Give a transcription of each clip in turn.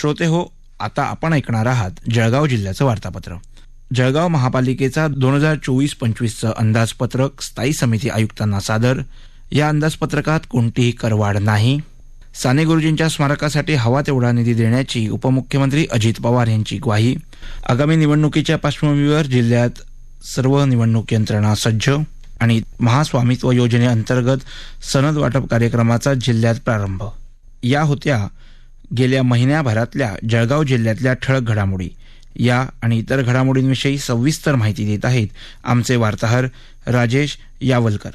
श्रोते हो आता आपण ऐकणार आहात जळगाव जिल्ह्याचं वार्तापत्र. जळगाव महापालिकेचा दोन हजार चोवीस पंचवीसचं अंदाजपत्रक स्थायी समिती आयुक्तांना सादर. या अंदाजपत्रकात कोणतीही करवाढ नाही. साने गुरुजींच्या स्मारकासाठी हवा तेवढा निधी देण्याची उपमुख्यमंत्री अजित पवार यांची ग्वाही. आगामी निवडणुकीच्या पार्श्वभूमीवर जिल्ह्यात सर्व निवडणूक यंत्रणा सज्ज आणि महास्वामित्व योजनेअंतर्गत सनद वाटप कार्यक्रमाचा जिल्ह्यात प्रारंभ. या होत्या गेल्या महिन्याभरातल्या जळगाव जिल्ह्यातल्या ठळक घडामोडी या आणि इतर घडामोडींविषयी सविस्तर माहिती देत आहेत आमचे वार्ताहर राजेश यावलकर.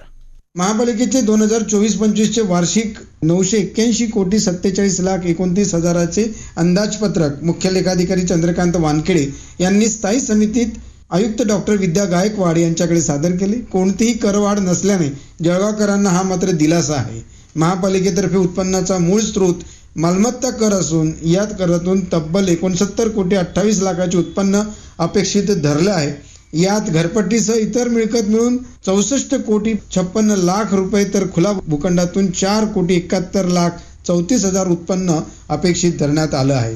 महापालिकेचे दोन हजार चोवीस पंचवीसचे वार्षिक नऊशे एक्क्याऐंशी कोटी सत्तेचाळीस लाख एकोणतीस हजाराचे अंदाजपत्रक मुख्य लेखाधिकारी चंद्रकांत वानखेडे यांनी स्थायी समितीत आयुक्त डॉक्टर विद्या गायकवाड यांच्याकडे सादर केले. कोणतीही करवाढ नसल्याने जळगावकरांना हा मात्र दिलासा आहे. महापालिकेतर्फे उत्पन्नाचा मूळ स्रोत मालमत्ता कर असून यात करातून तब्बल एकोणसत्तर कोटी अठ्ठावीस लाखाचे उत्पन्न अपेक्षित धरलं आहे. यात घरपट्टीसह इतर मिळकत मिळून चौसष्ट कोटी छप्पन्न लाख रुपये तर खुला भूखंडातून चार कोटी एकाहत्तर लाख चौतीस हजार उत्पन्न अपेक्षित धरण्यात आलं आहे.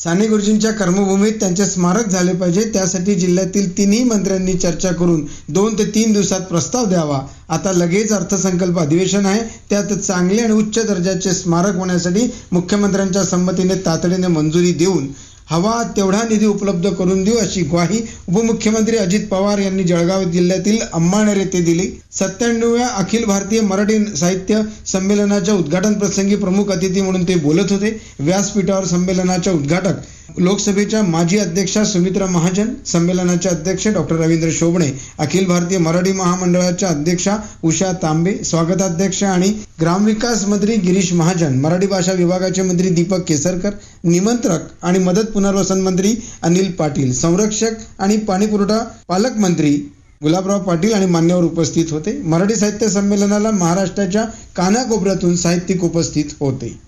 साने गुरुजींच्या कर्मभूमीत त्यांचे स्मारक झाले पाहिजे. त्यासाठी जिल्ह्यातील तिन्ही मंत्र्यांनी चर्चा करून दोन ते तीन दिवसात प्रस्ताव द्यावा. आता लगेच अर्थसंकल्प अधिवेशन आहे. त्यात चांगले आणि उच्च दर्जाचे स्मारक होण्यासाठी मुख्यमंत्र्यांच्या संमतीने तातडीने मंजुरी देऊन हवा तेवढा निधी उपलब्ध करून देऊ अशी ग्वाही उपमुख्यमंत्री अजित पवार यांनी जळगाव जिल्ह्यातील अंबानेर येथे दिली. सत्त्याण्णव्या अखिल भारतीय मराठी साहित्य संमेलनाच्या उद्घाटन प्रसंगी प्रमुख अतिथी म्हणून ते बोलत होते. व्यासपीठावर संमेलनाच्या उद्घाटक लोकसभेच्या माजी अध्यक्षा सुमित्रा महाजन संमेलनाचे अध्यक्ष डॉक्टर रवींद्र शोभणे अखिल भारतीय मराठी महामंडळाच्या अध्यक्षा उषा तांबे स्वागताध्यक्ष आणि ग्रामविकास मंत्री गिरीश महाजन मराठी भाषा विभागाचे मंत्री दीपक केसरकर निमंत्रक आणि मदत पुनर्वसन मंत्री अनिल पाटील संरक्षक आणि पाणीपुरवठा पालकमंत्री गुलाबराव पाटील आणि मान्यवर उपस्थित होते. मराठी साहित्य संमेलनाला महाराष्ट्राच्या कानाकोपऱ्यातून साहित्यिक उपस्थित होते.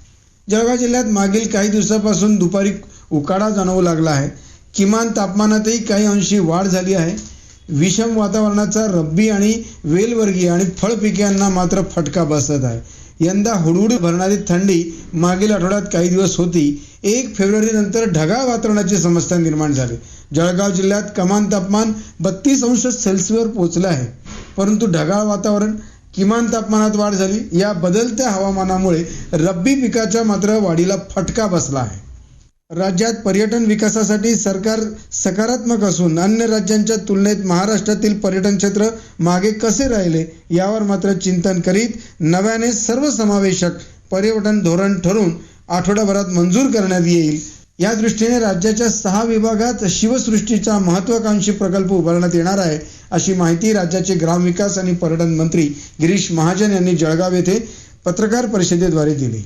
जळगाव जिल्ह्यात मागील काही दिवसापासून दुपारी उकाडा जाणवू लागला आहे. किमान तापमानातही काही अंशी वाढ झाली आहे. विषम वातावरणाचा रब्बी आणि वेलवर्गीय आणि फळ पिकांना मात्र फटका बसत आहे. यंदा हुडहुड भरणारी थंडी मागील आठवड्यात काही दिवस होती. एक फेब्रुवारी नंतर ढगाळ वातावरणाची समस्या निर्माण झाली. जळगाव जिल्ह्यात कमान तापमान बत्तीस अंश सेल्सिअसवर पोहोचलं आहे. परंतु ढगाळ वातावरण किमान तापमानात वाढ झाली. या बदलत्या हवामानामुळे रब्बी पिकाच्या मात्र वाढीला फटका बसला आहे. राज्यात पर्यटन विकासासाठी सरकार सकारात्मक असून अन्य राज्यांच्या तुलनेत महाराष्ट्रातील पर्यटन क्षेत्र मागे कसे राहिले यावर मात्र चिंतन करीत नव्याने सर्वसमावेशक पर्यटन धोरण ठरवून आठवड्याभरात मंजूर करण्यात येईल. या दृष्टीने राज्याच्या सहा विभागात शिवसृष्टीचा महत्वाकांक्षी प्रकल्प उभारण्यात येणार आहे अशी माहिती राज्याचे ग्रामविकास आणि पर्यटन मंत्री गिरीश महाजन यांनी जळगाव येथे पत्रकार परिषदेद्वारे दिली.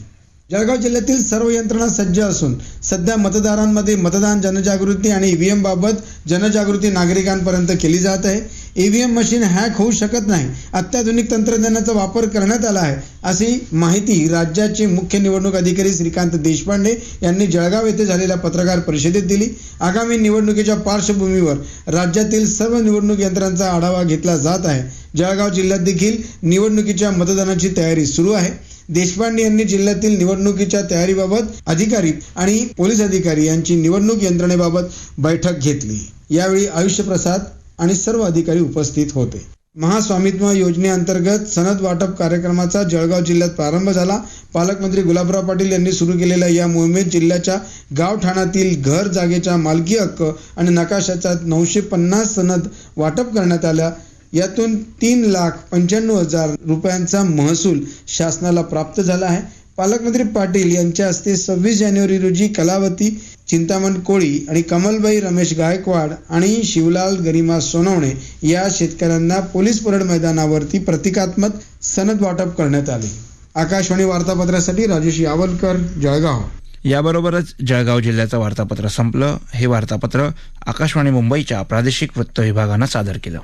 जळगाव जिल्ह्यातील सर्व यंत्रणा सज्ज असून सध्या मतदारांमध्ये मतदान जनजागृती आणि ईव्हीएम बाबत जनजागृती नागरिकांपर्यंत केली जात आहे. ईव्हीएम मशीन हॅक होऊ शकत नाही. अत्याधुनिक तंत्रज्ञानाचा वापर करण्यात आला आहे अशी माहिती राज्याचे मुख्य निवडणूक अधिकारी श्रीकांत देशपांडे यांनी जळगाव येथे झालेल्या पत्रकार परिषदेत दिली. आगामी निवडणुकीच्या पार्श्वभूमीवर राज्यातील सर्व निवडणूक यंत्रांचा आढावा घेतला जात आहे. जळगाव जिल्ह्यात देखील निवडणुकीच्या मतदानाची तयारी सुरू आहे. देशपांडे यांनी जिल्ह्यातील निवडणुकीच्या तयारीबाबत अधिकारी आणि पोलीस अधिकारी यांची निवडणूक यंत्रणेबाबत बैठक घेतली. यावेळी आयुष्य प्रसाद आणि सर्व अधिकारी उपस्थित होते. महास्वामित्व योजनेअंतर्गत सनद वाटप कार्यक्रमाचा जळगाव जिल्ह्यात प्रारंभ झाला. पालकमंत्री गुलाबराव पाटील यांनी सुरू केलेल्या या मोहिमेत जिल्ह्याच्या गावठाणातील घर जागेच्या मालकी हक्क आणि नकाशाचा नऊशे पन्नास सनद वाटप करण्यात आल्या यातून तीन लाख पंच्याण्णव हजार रुपयांचा महसूल शासनाला प्राप्त झाला आहे. पालकमंत्री पाटील यांच्या हस्ते सव्वीस जानेवारी रोजी कलावती चिंतामण कोळी आणि कमलबाई रमेश गायकवाड आणि शिवलाल गरिमा सोनवणे या शेतकऱ्यांना पोलीस परेड मैदानावरती प्रतिकात्मक सनद वाटप करण्यात आले. आकाशवाणी वार्तापत्रासाठी राजेश यावलकर जळगाव. याबरोबरच जळगाव जिल्ह्याचं वार्तापत्र संपलं. हे वार्तापत्र आकाशवाणी मुंबईच्या प्रादेशिक वृत्त विभागानं सादर केलं.